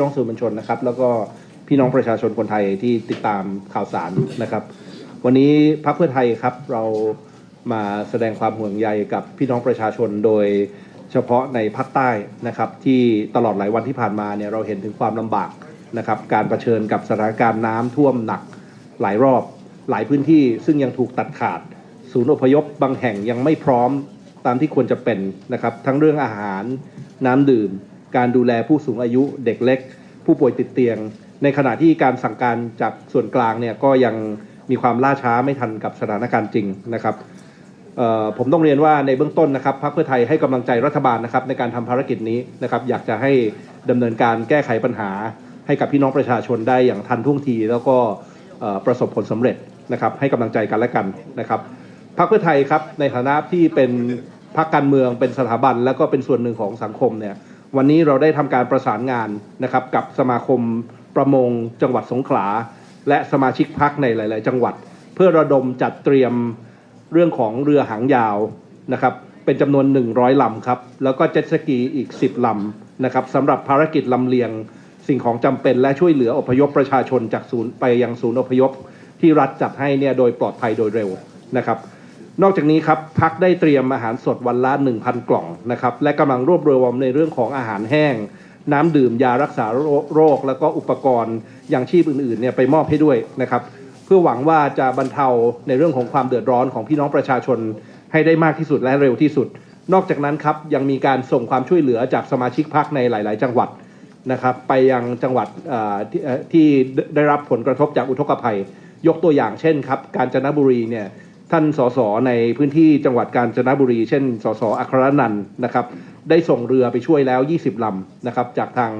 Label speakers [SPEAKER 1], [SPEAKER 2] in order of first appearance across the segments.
[SPEAKER 1] น้องสื่อมวลชนนะครับ แล้วก็พี่น้องประชาชนคนไทยที่ติดตามข่าวสารนะครับ วันนี้พรรคเพื่อไทยครับเรามาแสดงความห่วงใยกับพี่น้องประชาชนโดยเฉพาะในภาคใต้นะครับ ที่ตลอดหลายวันที่ผ่านมาเนี่ยเราเห็นถึงความลำบากนะครับ การเผชิญกับสถานการณ์น้ำท่วมหนักหลายรอบหลายพื้นที่ซึ่งยังถูกตัดขาด ศูนย์อพยพบางแห่งยังไม่พร้อมตามที่ควรจะเป็นนะครับ ทั้งเรื่องอาหารน้ำดื่ม การดูแลผู้สูงอายุเด็กเล็ก ผู้ป่วยติดเตียง ในขณะที่การสั่งการจากส่วนกลางเนี่ยก็ยังมีความล่าช้าไม่ทันกับสถานการณ์จริงนะครับผมต้องเรียนว่าในเบื้องต้นนะครับพรรคเพื่อไทยให้กำลังใจรัฐบาลนะครับในการทำภารกิจนี้นะครับอยากจะให้ดำเนินการแก้ไขปัญหา ให้กับพี่น้องประชาชนได้อย่างทันท่วงที แล้วก็ประสบผลสำเร็จนะครับให้กำลังใจกันและกันนะครับพรรคเพื่อไทยครับในฐานะที่เป็นพรรคการเมืองเป็นสถาบัน แล้วก็เป็นส่วนหนึ่งของสังคมเนี่ย วันนี้เราได้ทำการประสานงานนะครับกับสมาคมประมงจังหวัดสงขลา และสมาชิกพรรคในหลาย ๆ จังหวัด เพื่อระดมจัดเตรียมเรื่องของเรือหางยาวนะครับเป็นจำนวน 100ลำครับแล้วก็เจ็ตสกีอีก 10ลำนะครับสำหรับภารกิจลำเลียงสิ่งของจำเป็นและช่วยเหลืออพยพประชาชนจากศูนย์ไปยังศูนย์อพยพที่รัฐจัดให้เนี่ยโดยปลอดภัยโดยเร็วนะครับ นอกจากนี้ครับพักได้เตรียมอาหารสดวันละ 1,000 กล่องนะครับและกำลังรวบรวมในเรื่องของอาหารแห้ง น้ำดื่มยารักษาโรค แล้วก็อุปกรณ์อย่างชีพอื่นๆเนี่ยไปมอบให้ด้วยนะครับเพื่อหวังว่าจะบรรเทาในเรื่องของความเดือดร้อนของพี่น้องประชาชนให้ได้มากที่สุดและเร็วที่สุด นอกจากนั้นครับยังมีการส่งความช่วยเหลือจากสมาชิกพักในหลาย ๆ จังหวัดนะครับไปยังจังหวัดที่ได้รับผลกระทบจากอุทกภัย ยกตัวอย่างเช่นครับกาญจนบุรีเนี่ย ท่านสสในพื้นที่จังหวัดกาญจนบุรี เช่นสสอัครนันท์นะครับ ได้ส่งเรือไปช่วยแล้ว 20ลำนะครับ จากทาง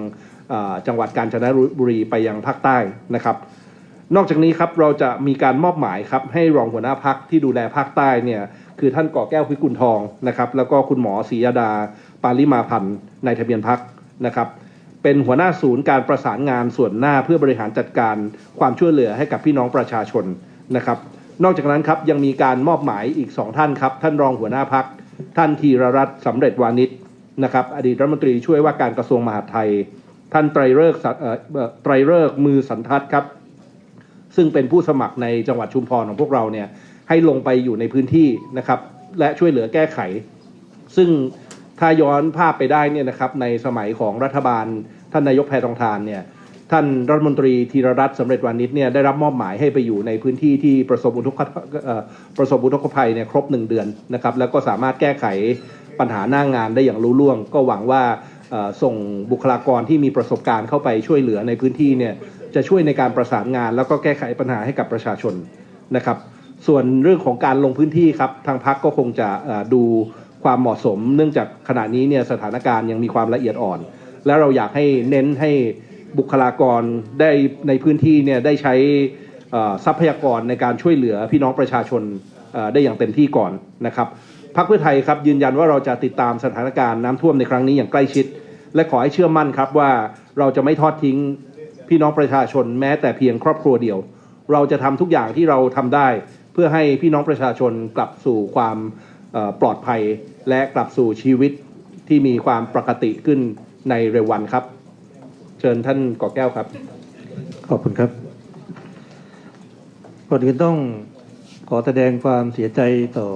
[SPEAKER 1] จังหวัดกาญจนบุรีไปยังภาคใต้นะครับ นอกจากนี้ครับเราจะมีการมอบหมายครับให้รองหัวหน้าพักที่ดูแลภาคใต้เนี่ยคือท่านก่อแก้วพิกุลทองนะครับ แล้วก็คุณหมอศรียดา ปาลิมาพันธ์ในทะเบียนพักนะครับ เป็นหัวหน้าศูนย์การประสานงานส่วนหน้าเพื่อบริหารจัดการความช่วยเหลือให้กับพี่น้องประชาชนนะครับ นอกจากนั้นครับยังมีการมอบหมายอีกสองท่านครับ ท่านรองหัวหน้าพัก ท่านธีรรัตน์สำเร็จวานิชนะครับอดีตรัฐมนตรีช่วยว่าการกระทรวงมหาดไทย ท่านไตรเอ่อเอ่อไตรฤกษ์มือสันทัดครับ ซึ่งเป็นผู้สมัครในจังหวัดชุมพรของพวกเราเนี่ยให้ลงไปอยู่ในพื้นที่นะครับ และช่วยเหลือแก้ไข ซึ่งถ้าย้อนภาพไปได้เนี่ยนะครับในสมัยของรัฐบาลท่านนายกแพทองทานเนี่ย ท่านรัฐมนตรีธีรรัตน์สำเร็จวานิชเนี่ยได้รับมอบหมายให้ไปอยู่ในพื้นที่ที่ประสบอุทกประสบอุทกภัยเนี่ยครบหนึ่งเดือนนะครับแล้วก็สามารถแก้ไขปัญหาหน้างงานได้อย่างรู้ล่วง ก็หวังว่าส่งบุคลากรที่มีประสบการณ์เข้าไปช่วยเหลือในพื้นที่เนี่ยจะช่วยในการประสานงาน แล้วก็แก้ไขปัญหาให้กับประชาชนนะครับ ส่วนเรื่องของการลงพื้นที่ครับทางพักก็คงจะดูความเหมาะสม เนื่องจากขณะนี้เนี่ยสถานการณ์ยังมีความละเอียดอ่อน และเราอยากให้เน้นให้ บุคลากรได้ในพื้นที่เนี่ยได้ใช้ทรัพยากรในการช่วยเหลือพี่น้องประชาชนได้อย่างเต็มที่ก่อนนะครับพรรคเพื่อไทยครับยืนยันว่าเราจะติดตามสถานการณ์น้ำท่วมในครั้งนี้อย่างใกล้ชิด และขอให้เชื่อมั่นครับว่าเราจะไม่ทอดทิ้งพี่น้องประชาชนแม้แต่เพียงครอบครัวเดียว เราจะทำทุกอย่างที่เราทำได้ เพื่อให้พี่น้องประชาชนกลับสู่ความปลอดภัย และกลับสู่ชีวิตที่มีความปกติขึ้นในเร็ววันครับ เชิญท่านก่อแก้วครับ
[SPEAKER 2] ขอบคุณครับก่อนอื่นต้องขอแสดงความเสียใจต่อ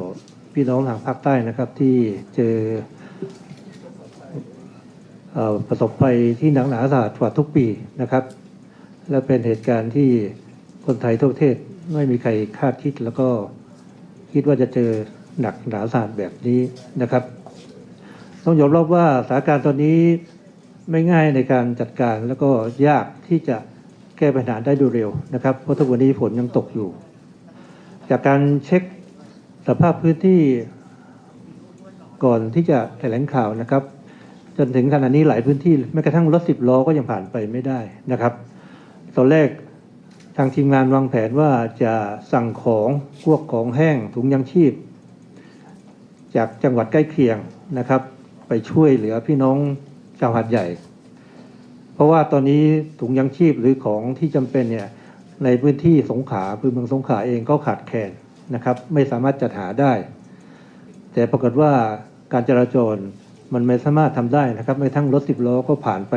[SPEAKER 2] พี่น้องทางภาคใต้นะครับ ที่เจอเอประสบภัยที่หนักหนาสาหัสกว่าทุกปีนะครับ และเป็นเหตุการณ์ที่คนไทยทั่วประเทศไม่มีใครคาดคิด แล้วก็คิดว่าจะเจอหนักหนาสาหัสแบบนี้นะครับ ต้องยอมรับว่าสถานการณ์ตอนนี้ ไม่ง่ายในการจัดการแล้วก็ยากที่จะแก้ปัญหาได้โดยเร็วนะครับเพราะทุกวันนี้ฝนยังตกอยู่ จากการเช็คสภาพพื้นที่ก่อนที่จะแถลงข่าวนะครับ จนถึงขณะนี้หลายพื้นที่แม้กระทั่งรถสิบล้อก็ยังผ่านไปไม่ได้นะครับตอนแรกทางทีมงานวางแผนว่าจะสั่งของพวกของแห้งถุงยังชีพ จากจังหวัดใกล้เคียงนะครับ ไปช่วยเหลือพี่น้อง ชาวหาดใหญ่ เพราะว่าตอนนี้ถุงยังชีพหรือของที่จำเป็นเนี่ยในพื้นที่สงขลาพื้นเมืองสงขลาเองก็ขาดแคลนนะครับ ไม่สามารถจัดหาได้ แต่ปรากฏว่าการจราจรมันไม่สามารถทำได้นะครับ ไม่ทั้งรถสิบล้อก็ผ่านไป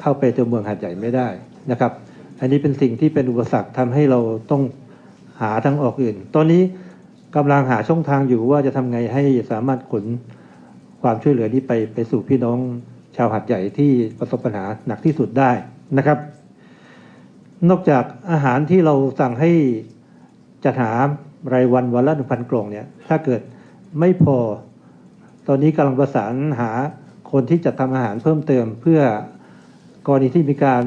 [SPEAKER 2] เข้าไปตัวเมืองหาดใหญ่ไม่ได้นะครับ อันนี้เป็นสิ่งที่เป็นอุปสรรคทำให้เราต้องหาทางออกอื่น ตอนนี้กำลังหาช่องทางอยู่ว่าจะทำไงให้สามารถขนความช่วยเหลือนี้ไปไปสู่พี่น้อง ชาวหาดใหญ่ที่ประสบปัญหาหนักที่สุดได้นะครับ นอกจากอาหารที่เราสั่งให้จัดหารายวันวันละหนึ่งพันกล่องเนี่ยถ้าเกิดไม่พอ ตอนนี้กำลังประสานหาคนที่จะทำอาหารเพิ่มเติม เพื่อกรณีที่มีการ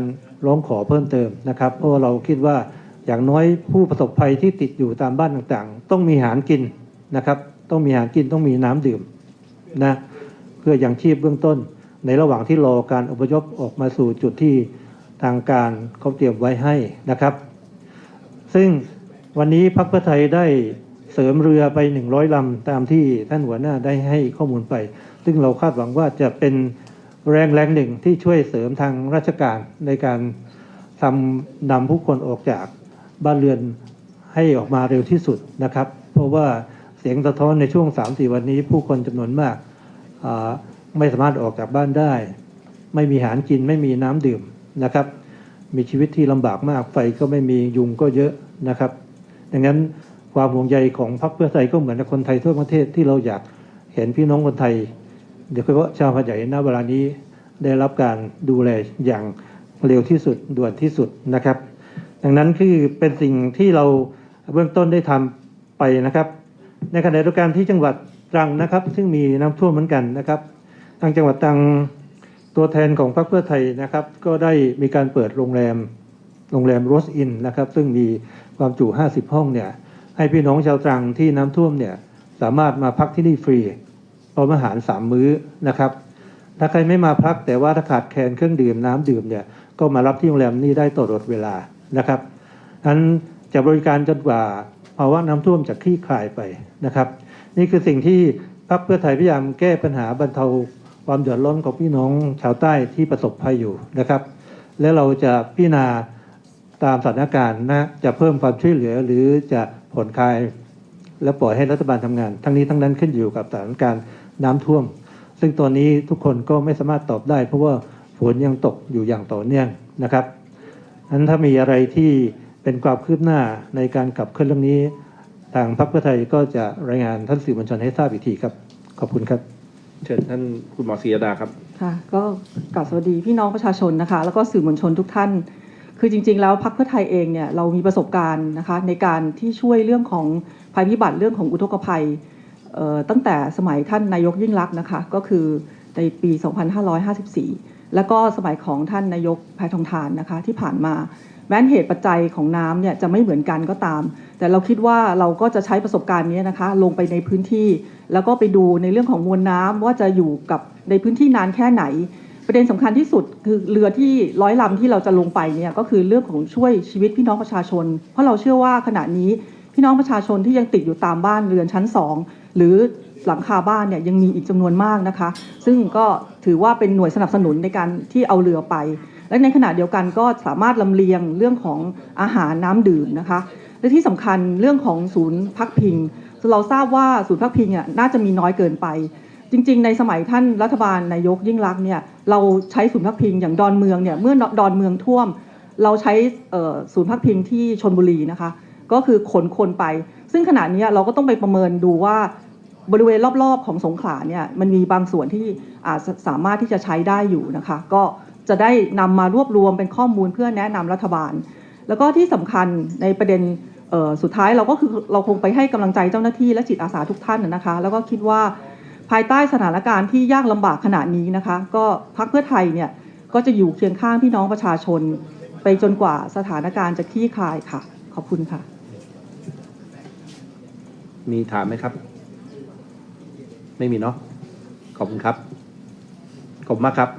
[SPEAKER 2] ร้องขอเพิ่มเติมนะครับ เพราะเราคิดว่าอย่างน้อยผู้ประสบภัยที่ติดอยู่ตามบ้านต่างๆ ต้องมีอาหารกินนะครับ ต้องมีอาหารกินต้องมีน้ำดื่มนะเพื่อยังชีพเบื้องต้น ในระหว่างที่รอการอพยพออกมาสู่จุดที่ทางการเขาเตรียมไว้ให้นะครับ ซึ่งวันนี้พรรคเพื่อไทยได้เสริมเรือไป 100ลำตามที่ท่านหัวหน้าได้ให้ข้อมูลไป ซึ่งเราคาดหวังว่าจะเป็นแรงแรงหนึ่งที่ช่วยเสริมทางราชการในการทำนำผู้คนออกจากบ้านเรือนให้ออกมาเร็วที่สุดนะครับ เพราะว่าเสียงสะท้อนในช่วง 3-4 วันนี้ผู้คนจำนวนมากา ไม่สามารถออกจากบ้านได้ ไม่มีอาหารกินไม่มีน้ำดื่มนะครับ มีชีวิตที่ลำบากมากไฟก็ไม่มียุงก็เยอะนะครับ ดังนั้นความห่วงใยของพรรคเพื่อไทยก็เหมือนคนไทยทั่วประเทศที่เราอยากเห็นพี่น้องคนไทยโดยเฉพาะชาวหาดใหญ่ณเวลานี้ได้รับการดูแลอย่างเร็วที่สุดด่วนที่สุดนะครับ ดังนั้นคือเป็นสิ่งที่เราเบื้องต้นได้ทำไปนะครับ ในขณะเดียวกันที่จังหวัดตรังนะครับ ซึ่งมีน้ำท่วมเหมือนกันนะครับ ทางจังหวัดตรังตัวแทนของพรรคเพื่อไทยนะครับ ก็ได้มีการเปิดโรงแรมโรงแรมโรสอินนะครับ ซึ่งมีความจุ 50 ห้องเนี่ยให้พี่น้องชาวตรังที่น้ำท่วมเนี่ยสามารถมาพักที่นี่ฟรีพร้อมอาหาร 3 มื้อนะครับ ถ้าใครไม่มาพักแต่ว่าถ้าขาดแคลนเครื่องดื่มน้ำดื่มเนี่ยก็มารับที่โรงแรมนี้ได้ตลอดเวลานะครับนั้นจะบริการจนกว่าภาวะน้ำท่วมจะคลี่คลายไปนะครับ นี่คือสิ่งที่พรรคเพื่อไทยพยายามแก้ปัญหาบรรเทา ความเดือดร้อนของพี่น้องชาวใต้ที่ประสบภัยอยู่นะครับ และเราจะพิจารณาตามสถานการณ์นะจะเพิ่มความช่วยเหลือหรือจะผ่อนคลาย และปล่อยให้รัฐบาลทำงาน ทั้งนี้ทั้งนั้นขึ้นอยู่กับสถานการณ์น้ำท่วม ซึ่งตอนนี้ทุกคนก็ไม่สามารถตอบได้ เพราะว่าฝนยังตกอยู่อย่างต่อเนื่องนะครับนั้นถ้ามีอะไรที่เป็นความคืบหน้าในการขับเคลื่อนเรื่องนี้ ทางพรรคเพื่อไทยก็จะรายงานท่านสื่อมวลชนให้ทราบอีกทีครับ ขอบคุณครับ
[SPEAKER 1] เชิญท่านคุณหมอศรียดาครับ
[SPEAKER 3] ค่ะ ก็กราบสวัสดีพี่น้องประชาชนนะคะ แล้วก็สื่อมวลชนทุกท่าน คือจริง ๆ แล้วพรรคเพื่อไทยเองเนี่ยเรามีประสบการณ์นะคะในการที่ช่วยเรื่องของภัยพิบัติเรื่องของอุทกภัยตั้งแต่สมัยท่านนายกยิ่งลักษณ์นะคะ ก็คือในปี 2554 แล้วก็สมัยของท่านนายกแพทองทานนะคะที่ผ่านมา แม้นเหตุปัจจัยของน้ำเนี่ยจะไม่เหมือนกันก็ตาม แต่เราคิดว่าเราก็จะใช้ประสบการณ์นี้นะคะ ลงไปในพื้นที่ แล้วก็ไปดูในเรื่องของมวลน้ำว่าจะอยู่กับในพื้นที่นานแค่ไหน ประเด็นสำคัญที่สุดคือเรือที่ร้อยลำที่เราจะลงไปเนี่ยก็คือเรื่องของช่วยชีวิตพี่น้องประชาชน เพราะเราเชื่อว่าขณะนี้พี่น้องประชาชนที่ยังติดอยู่ตามบ้านเรือนชั้นสองหรือหลังคาบ้านเนี่ยยังมีอีกจำนวนมากนะคะ ซึ่งก็ถือว่าเป็นหน่วยสนับสนุนในการที่เอาเรือไป และในขณะเดียวกันก็สามารถลำเลียงเรื่องของอาหารน้ำดื่มนะคะและที่สำคัญเรื่องของศูนย์พักพิงเราทราบว่าศูนย์พักพิงอะน่าจะมีน้อยเกินไป จริง ๆ ในสมัยท่านรัฐบาลนายกยิ่งรักษณ์เนี่ยเราใช้ศูนย์พักพิงอย่างดอนเมืองเนี่ยเมื่อดอนเมืองท่วม เราใช้ศูนย์พักพิงที่ชนบุรีนะคะ ก็คือขนคนไป ซึ่งขณะนี้เราก็ต้องไปประเมินดูว่าบริเวณรอบๆของสงขลาเนี่ยมันมีบางส่วนที่อาจสามารถที่จะใช้ได้อยู่นะคะ ก็ จะได้นำมารวบรวมเป็นข้อมูลเพื่อแนะนำรัฐบาล แล้วก็ที่สำคัญในประเด็นสุดท้ายเราก็คือเราคงไปให้กำลังใจเจ้าหน้าที่และจิตอาสาทุกท่านนะคะ แล้วก็คิดว่าภายใต้สถานการณ์ที่ยากลำบากขนาดนี้นะคะ ก็พรรคเพื่อไทยเนี่ยก็จะอยู่เคียงข้างพี่น้องประชาชน ไปจนกว่าสถานการณ์จะคลี่คลายค่ะ ขอบคุณค่ะ
[SPEAKER 1] มีถามไหมครับ ไม่มีเนาะขอบคุณครับ ขอบมากครับ